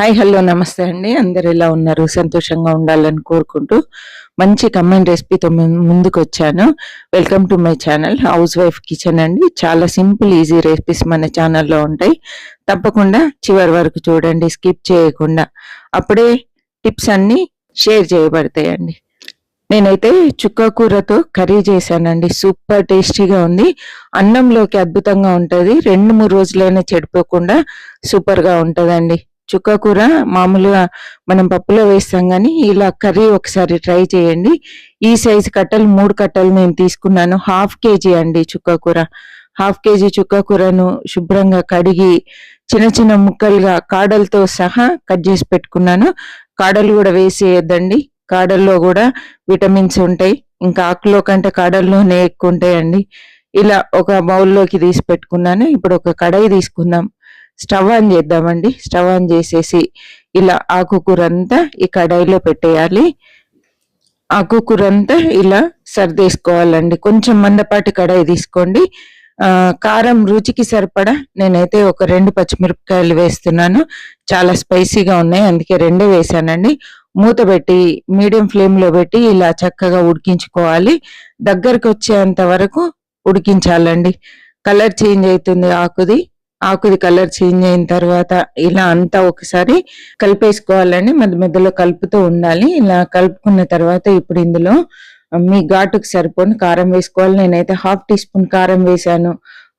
Hi hello నమస్తే అండి. అందరు ఎలా ఉన్నారు? సంతోషంగా ఉండాలని కోరుకుంటూ మంచి కమెంట్ రెసిపీతో ముందుకు వచ్చాను welcome to my channel house wife kitchen అండి. చాలా సింపుల్ ఈజీ రెసిపీస్ మన ఛానల్లో ఉంటాయి. తప్పకుండా చివరి వరకు చూడండి స్కిప్ చేయకుండా. అప్పుడే టిప్స్ అన్ని షేర్ చేయబడతాయండి. నేనైతే చుక్క కూరతో కర్రీ చేశానండి. సూపర్ టేస్టీగా ఉంది. అన్నంలోకి అద్భుతంగా ఉంటుంది. రెండు మూడు రోజులైనా చెడిపోకుండా సూపర్గా ఉంటుందండి. చుక్క కూర మామూలుగా మనం పప్పులో వేస్తాం కానీ ఇలా కర్రీ ఒకసారి ట్రై చేయండి. ఈ సైజు కట్టలు మూడు కట్టలు నేను తీసుకున్నాను. హాఫ్ కేజీ అండి చుక్క కూర. హాఫ్ కేజీ చుక్క కూరను శుభ్రంగా కడిగి చిన్న చిన్న ముక్కలుగా కాడలతో సహా కట్ చేసి పెట్టుకున్నాను. కాడలు కూడా వేసేయద్దండి. కాడల్లో కూడా విటమిన్స్ ఉంటాయి. ఇంకా ఆకులో కంటే కాడల్లోనే ఎక్కువ ఉంటాయండి. ఇలా ఒక బౌల్లోకి తీసి పెట్టుకున్నాను. ఇప్పుడు ఒక కడాయి తీసుకుందాం. స్టవ్ ఆన్ చేద్దామండి. స్టవ్ ఆన్ చేసేసి ఇలా ఆకుకూర అంతా ఈ కడాయిలో పెట్టేయాలి. ఆకుకూర అంతా ఇలా సర్దేసుకోవాలండి. కొంచెం మందపాటి కడాయి తీసుకోండి. కారం రుచికి సరిపడా నేనైతే ఒక రెండు పచ్చిమిరపకాయలు వేస్తున్నాను. చాలా స్పైసీగా ఉన్నాయి. అందుకే రెండే వేసానండి మూత పెట్టి మీడియం ఫ్లేమ్లో పెట్టి ఇలా చక్కగా ఉడికించుకోవాలి. దగ్గరకు వచ్చేంత వరకు ఉడికించాలండి. కలర్ చేంజ్ అవుతుంది ఆకుది. ఆకుది కలర్ చేంజ్ అయిన తర్వాత ఇలా అంతా ఒకసారి కలిపేసుకోవాలండి మధ్య మధ్యలో కలుపుతూ ఉండాలి. ఇలా కలుపుకున్న తర్వాత ఇప్పుడు ఇందులో మీ ఘాటుకు సరిపోని కారం వేసుకోవాలి. నేనైతే హాఫ్ టీ స్పూన్ కారం వేసాను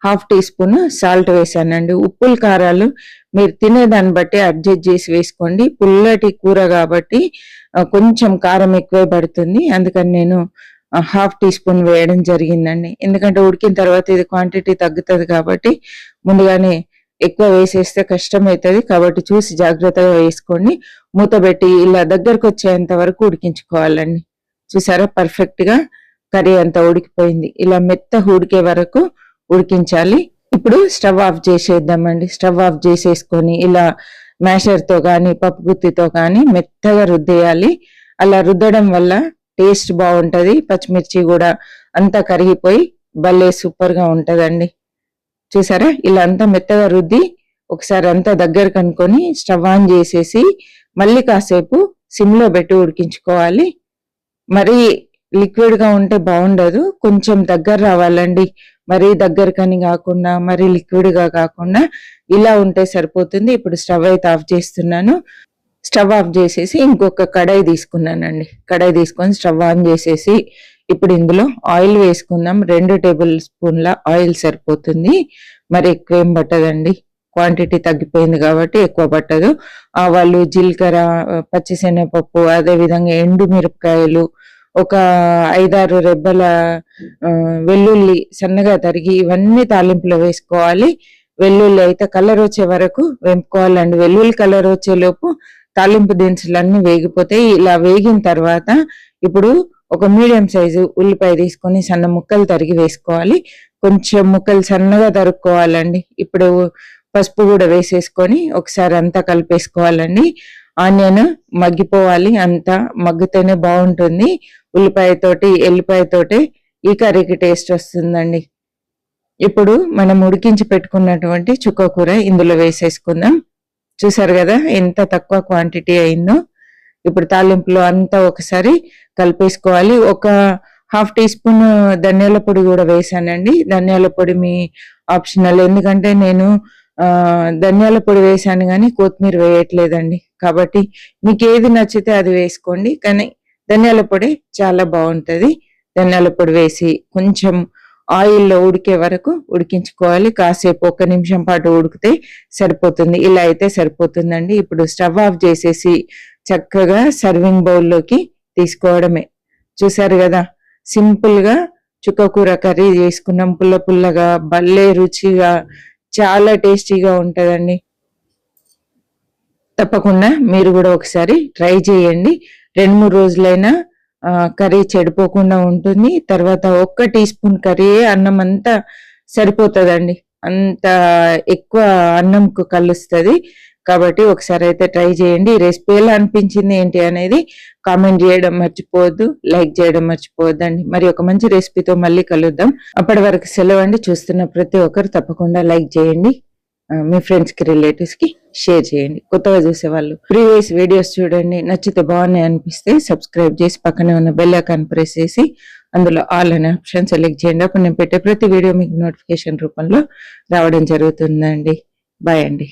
హాఫ్ టీ స్పూన్ సాల్ట్ వేసానండి ఉప్పుల కారాలు మీరు తినేదాన్ని బట్టి అడ్జస్ట్ చేసి వేసుకోండి. పుల్లటి కూర కాబట్టి కొంచెం కారం ఎక్కువే పడుతుంది. అందుకని నేను హాఫ్ టీ స్పూన్ వేయడం జరిగిందండి. ఎందుకంటే ఉడికిన తర్వాత ఇది క్వాంటిటీ తగ్గుతుంది కాబట్టి ముందుగానే ఎక్కువ వేసేస్తే కష్టం అవుతుంది కాబట్టి చూసి జాగ్రత్తగా వేసుకోండి. మూతబెట్టి ఇలా దగ్గరకు వచ్చేంత వరకు ఉడికించుకోవాలండి. చూసారా? పర్ఫెక్ట్గా కర్రీ అంతా ఉడికిపోయింది. ఇలా మెత్త ఉడికే వరకు ఉడికించాలి. ఇప్పుడు స్టవ్ ఆఫ్ చేసేద్దామండి. స్టవ్ ఆఫ్ చేసేసుకొని ఇలా మ్యాషర్తో కానీ పప్పు గుత్తితో కానీ మెత్తగా రుద్దేయాలి. అలా రుద్దడం వల్ల టేస్ట్ బాగుంటుంది. పచ్చిమిర్చి కూడా అంతా కరిగిపోయి భలే సూపర్గా ఉంటుందండి. చూసారా? ఇలా అంతా మెత్తగా రుద్ది ఒకసారి అంతా దగ్గర కనుకొని స్టవ్ ఆన్ చేసేసి మళ్ళీ కాసేపు సిమ్లో పెట్టి ఉడికించుకోవాలి. మరి లిక్విడ్గా ఉంటే బాగుండదు. కొంచెం దగ్గర రావాలండి. మరీ దగ్గరకని కాకుండా మరీ లిక్విడ్గా కాకుండా ఇలా ఉంటే సరిపోతుంది. ఇప్పుడు స్టవ్ అయితే ఆఫ్ చేస్తున్నాను. స్టవ్ ఆఫ్ చేసేసి ఇంకొక కడాయి తీసుకున్నానండి. కడాయి తీసుకొని స్టవ్ ఆన్ చేసేసి ఇప్పుడు ఇందులో ఆయిల్ వేసుకుందాం. రెండు టేబుల్ స్పూన్ల ఆయిల్ సరిపోతుంది. మరి ఎక్కువ ఏం పట్టదండి. క్వాంటిటీ తగ్గిపోయింది కాబట్టి ఎక్కువ పట్టదు. ఆవాలు జీలకర్ర పచ్చిశనగపప్పు అదే విధంగా ఎండు మిరపకాయలు ఒక ఐదారు రెబ్బల వెల్లుల్లి సన్నగా తరిగి ఇవన్నీ తాలింపులో వేసుకోవాలి. వెల్లుల్లి అయితే కలర్ వచ్చే వరకు వెంపుకోవాలండి వెల్లుల్లి కలర్ వచ్చేలోపు తాలింపు దినుసులు వేగిపోతాయి. ఇలా వేగిన తర్వాత ఇప్పుడు ఒక మీడియం సైజు ఉల్లిపాయ తీసుకొని సన్న ముక్కలు తరిగి వేసుకోవాలి. కొంచెం ముక్కలు సన్నగా తరుక్కోవాలండి. ఇప్పుడు పసుపు కూడా వేసేసుకొని ఒకసారి అంతా కలిపేసుకోవాలండి. ఆనియన్ మగ్గిపోవాలి. అంతా మగ్గితేనే బాగుంటుంది. ఉల్లిపాయతోటి ఎల్లిపాయతోటి ఈ కర్రీకి టేస్ట్ వస్తుందండి. ఇప్పుడు మనం ఉడికించి పెట్టుకున్నటువంటి చుక్క కూర ఇందులో వేసేసుకుందాం. చూసారు కదా ఎంత తక్కువ క్వాంటిటీ అయిందో. ఇప్పుడు తాలింపులో అంతా ఒకసారి కలిపేసుకోవాలి. ఒక హాఫ్ టీ స్పూన్ ధనియాల పొడి కూడా వేసానండి. ధనియాల పొడి మీ ఆప్షనల్ ఎందుకంటే నేను ధనియాల పొడి వేసాను కానీ కొత్తిమీర వేయట్లేదండి. కాబట్టి మీకు ఏది నచ్చితే అది వేసుకోండి. కానీ ధనియాల పొడి చాలా బాగుంటుంది. ధనియాల పొడి వేసి కొంచెం ఆయిల్లో ఉడికే వరకు ఉడికించుకోవాలి. కాసేపు ఒక నిమిషం పాటు ఉడికితే సరిపోతుంది. ఇలా అయితే సరిపోతుందండి. ఇప్పుడు స్టవ్ ఆఫ్ చేసేసి చక్కగా సర్వింగ్ బౌల్లోకి తీసుకోవడమే. చూసారు కదా? సింపుల్గా చుక్కకూర కర్రీ చేసుకున్నాం. పుల్ల పుల్లగా భలే రుచిగా చాలా టేస్టీగా ఉంటుందండి. తప్పకుండా మీరు కూడా ఒకసారి ట్రై చేయండి. రెండు మూడు రోజులైనా కర్రీ చెడిపోకుండా ఉంటుంది. తర్వాత ఒక్క టీ స్పూన్ కర్రీ అన్నం అంతా సరిపోతుందండి. అంత ఎక్కువ అన్నంకు కలుస్తుంది. కాబట్టి ఒకసారి అయితే ట్రై చేయండి. రెసిపీ ఎలా అనిపించింది ఏంటి అనేది కామెంట్ చేయడం మర్చిపోవద్దు లైక్ చేయడం మర్చిపోవద్దండి. మరి ఒక మంచి రెసిపీతో మళ్ళీ కలుద్దాం. అప్పటి వరకు సెలవు అండి. చూస్తున్న ప్రతి ఒక్కరు తప్పకుండా లైక్ చేయండి. మీ ఫ్రెండ్స్కి రిలేటివ్స్కి షేర్ చేయండి. కొత్తగా చూసేవాళ్ళు ప్రీవియస్ వీడియోస్ చూడండి. నచ్చితే బాగున్నాయి అనిపిస్తే సబ్స్క్రైబ్ చేసి పక్కనే ఉన్న బెల్ ఐకాన్ ప్రెస్ చేసి అందులో ఆల్ అనే ఆప్షన్ సెలెక్ట్ చేయండి. అప్పుడు నేను పెట్టే ప్రతి వీడియో మీకు నోటిఫికేషన్ రూపంలో రావడం జరుగుతుందండి. బాయ్ అండి.